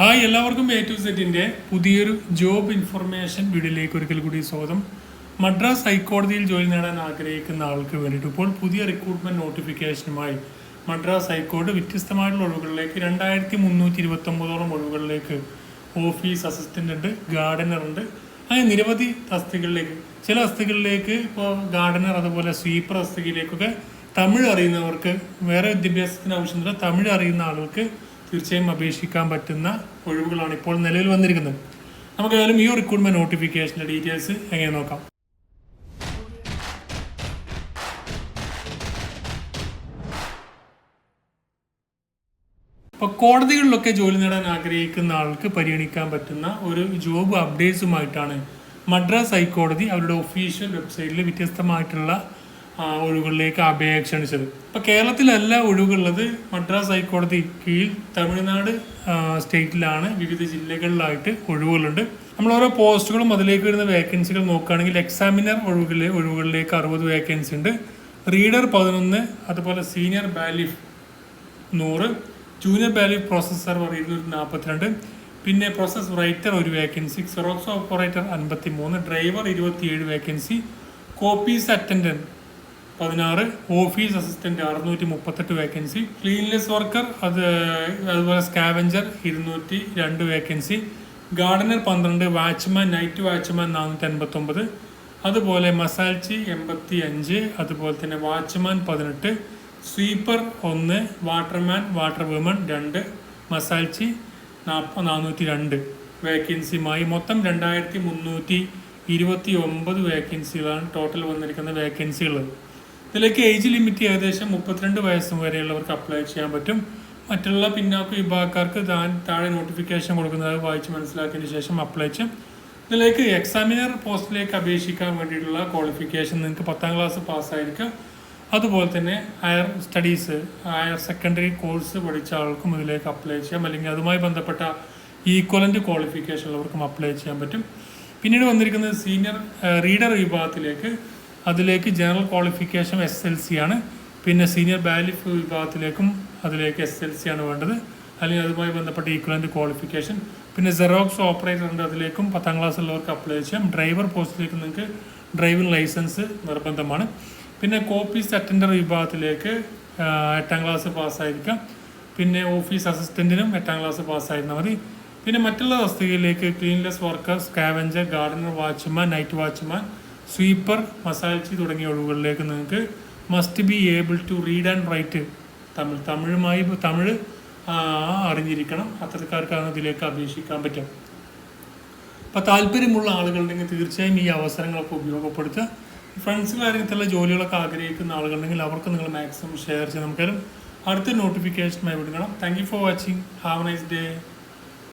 Hi എല്ലാവർക്കും A to സെറ്റിന്റെ പുതിയൊരു ജോബ് ഇൻഫർമേഷൻ വീഡിയോയിലേക്ക് ഒരിക്കൽ കൂടി സ്വാഗതം. മദ്രാസ് ഹൈക്കോടതിയിൽ ജോലി നേടാൻ ആഗ്രഹിക്കുന്ന ആൾക്ക് വേണ്ടിയിട്ട് ഇപ്പോൾ പുതിയ റിക്രൂട്ട്മെന്റ് നോട്ടിഫിക്കേഷനുമായി മദ്രാസ് ഹൈക്കോടതി വ്യത്യസ്തമായിട്ടുള്ള ഒഴിവുകളിലേക്ക് രണ്ടായിരത്തി മുന്നൂറ്റി ഇരുപത്തി ഒമ്പതോളം ഒഴിവുകളിലേക്ക് ഓഫീസ് അസിസ്റ്റന്റ് ഉണ്ട് ഗാർഡനർ ഉണ്ട്. അങ്ങനെ നിരവധി തസ്തികളിലേക്ക് ചില തസ്തികളിലേക്ക് ഇപ്പോൾ ഗാർഡനർ അതുപോലെ സ്വീപ്പർ തസ്തികയിലേക്കൊക്കെ തമിഴ് അറിയുന്നവർക്ക് വേറെ വിദ്യാഭ്യാസത്തിന് ആവശ്യമില്ല തമിഴ് അറിയുന്ന ആളുകൾക്ക് തീർച്ചയായും അപേക്ഷിക്കാൻ പറ്റുന്ന ഒഴിവുകളാണ് ഇപ്പോൾ നിലവിൽ വന്നിരിക്കുന്നത്. നമുക്ക് ഏതായാലും ഈ റിക്രൂട്ട്മെന്റ് നോട്ടിഫിക്കേഷന്റെ ഡീറ്റെയിൽസ് എങ്ങനെ നോക്കാം? ഇപ്പോൾ കോടതികളിലൊക്കെ ജോലി നേടാൻ ആഗ്രഹിക്കുന്ന ആൾക്ക് പരിഗണിക്കാൻ പറ്റുന്ന ഒരു ജോബ് അപ്ഡേറ്റ്സുമായിട്ടാണ് മദ്രാസ് ഹൈക്കോടതി അവരുടെ ഒഫീഷ്യൽ വെബ്സൈറ്റിൽ വ്യത്യസ്തമായിട്ടുള്ള ഒഴിവുകളിലേക്ക് അപേക്ഷ ക്ഷണിച്ചത്. ഇപ്പോൾ കേരളത്തിലല്ല ഒഴിവുകളുള്ളത് മദ്രാസ് ഹൈക്കോടതി കീഴിൽ തമിഴ്നാട് സ്റ്റേറ്റിലാണ് വിവിധ ജില്ലകളിലായിട്ട് ഒഴിവുകളുണ്ട്. നമ്മൾ ഓരോ പോസ്റ്റുകളും അതിലേക്ക് വരുന്ന വേക്കൻസികൾ നോക്കുകയാണെങ്കിൽ എക്സാമിനർ ഒഴിവുകളിലെ ഒഴിവുകളിലേക്ക് അറുപത് വേക്കൻസി ഉണ്ട്. റീഡർ പതിനൊന്ന് അതുപോലെ സീനിയർ ബാലിഫ് നൂറ് ജൂനിയർ ബാലിഫ് പ്രോസസ് സെർവർ ഇരുന്നൂറ്റി നാൽപ്പത്തിരണ്ട് പിന്നെ പ്രോസസ് റൈറ്റർ ഒരു വേക്കൻസി സെറോക്സ് ഓപ്പറേറ്റർ അൻപത്തി മൂന്ന് ഡ്രൈവർ ഇരുപത്തിയേഴ് വേക്കൻസി കോപ്പീസ് അറ്റൻഡന്റ് പതിനാറ് ഓഫീസ് അസിസ്റ്റന്റ് അറുന്നൂറ്റി മുപ്പത്തെട്ട് വേക്കൻസി ക്ലീൻലെസ് വർക്കർ അത് അതുപോലെ സ്കാവഞ്ചർ ഇരുന്നൂറ്റി രണ്ട് വേക്കൻസി ഗാർഡനർ പന്ത്രണ്ട് വാച്ച്മാൻ നൈറ്റ് വാച്ച്മാൻ നാനൂറ്റി അൻപത്തൊമ്പത് അതുപോലെ മസാൽച്ചി എൺപത്തി അഞ്ച് അതുപോലെ തന്നെ വാച്ച്മാൻ പതിനെട്ട് സ്വീപ്പർ ഒന്ന് വാട്ടർമാൻ വാട്ടർ വുമൺ രണ്ട് മസാൽച്ചി നാൽപ്പ നാനൂറ്റി രണ്ട് വേക്കൻസിയുമായി മൊത്തം രണ്ടായിരത്തി മുന്നൂറ്റി ഇരുപത്തി ഒമ്പത് വേക്കൻസികളാണ് ടോട്ടൽ വന്നിരിക്കുന്ന വേക്കൻസികൾ ഇതിലേക്ക് ഏജ് ലിമിറ്റ് ഏകദേശം മുപ്പത്തിരണ്ട് വയസ്സ് വരെയുള്ളവർക്ക് അപ്ലൈ ചെയ്യാൻ പറ്റും. മറ്റുള്ള പിന്നാക്ക വിഭാഗക്കാർക്ക് താൻ താഴെ നോട്ടിഫിക്കേഷൻ കൊടുക്കുന്നത് വായിച്ച് മനസ്സിലാക്കിയതിന് ശേഷം അപ്ലൈ ചെയ്യും. ഇതിലേക്ക് എക്സാമിനർ പോസ്റ്റിലേക്ക് അപേക്ഷിക്കാൻ വേണ്ടിയിട്ടുള്ള ക്വാളിഫിക്കേഷൻ നിങ്ങൾക്ക് പത്താം ക്ലാസ് പാസ്സായിരിക്കും അതുപോലെ തന്നെ higher studies higher secondary course പഠിച്ച ആൾക്കും ഇതിലേക്ക് അപ്ലൈ ചെയ്യാം. അല്ലെങ്കിൽ അതുമായി ബന്ധപ്പെട്ട ഈക്വലന്റ് ക്വാളിഫിക്കേഷൻ ഉള്ളവർക്കും അപ്ലൈ ചെയ്യാൻ പറ്റും. പിന്നീട് വന്നിരിക്കുന്നത് സീനിയർ റീഡർ വിഭാഗത്തിലേക്ക്. അതിലേക്ക് general qualification S L C ആണ്. പിന്നെ സീനിയർ ബാലിഫ് വിഭാഗത്തിലേക്കും അതിലേക്ക് എസ് എൽ സി ആണ് വേണ്ടത്. അല്ലെങ്കിൽ അതുമായി ബന്ധപ്പെട്ട ഈക്വലന്റ് ക്വാളിഫിക്കേഷൻ പിന്നെ സെറോക്സ് ഓപ്പറേറ്റർ ഉണ്ട് അതിലേക്കും പത്താം ക്ലാസ് ഉള്ളവർക്ക് അപ്ലൈ ചെയ്യാം. ഡ്രൈവർ പോസ്റ്റിലേക്ക് നിങ്ങൾക്ക് ഡ്രൈവിംഗ് ലൈസൻസ് നിർബന്ധമാണ്. പിന്നെ കോപ്പീസ് അറ്റൻഡർ വിഭാഗത്തിലേക്ക് എട്ടാം ക്ലാസ് പാസ്സായിരിക്കാം പിന്നെ ഓഫീസ് അസിസ്റ്റന്റിനും എട്ടാം ക്ലാസ് പാസ്സായിരുന്നാൽ മതി. പിന്നെ മറ്റുള്ള തസ്തികയിലേക്ക് cleanliness worker scavenger gardener watchman night watchman sweeper മസാൽച്ചി തുടങ്ങിയ ഒഴിവുകളിലേക്ക് നിങ്ങൾക്ക് must be able to read and write Tamil തമിഴുമായി Tamil അറിഞ്ഞിരിക്കണം. അത്തരക്കാർക്കാണ് ഇതിലേക്ക് അപേക്ഷിക്കാൻ പറ്റും അപ്പോൾ താല്പര്യമുള്ള ആളുകളുണ്ടെങ്കിൽ തീർച്ചയായും ഈ അവസരങ്ങളൊക്കെ ഉപയോഗപ്പെടുത്തുക. ഫ്രണ്ട്സ് കാര്യത്തിലുള്ള ജോലികളൊക്കെ ആഗ്രഹിക്കുന്ന ആളുകളുണ്ടെങ്കിൽ അവർക്ക് നിങ്ങൾ മാക്സിമം ഷെയർ ചെയ്ത് നമുക്കാരും അടുത്ത നോട്ടിഫിക്കേഷനുമായി വിടുകണം thank you for watching have nice day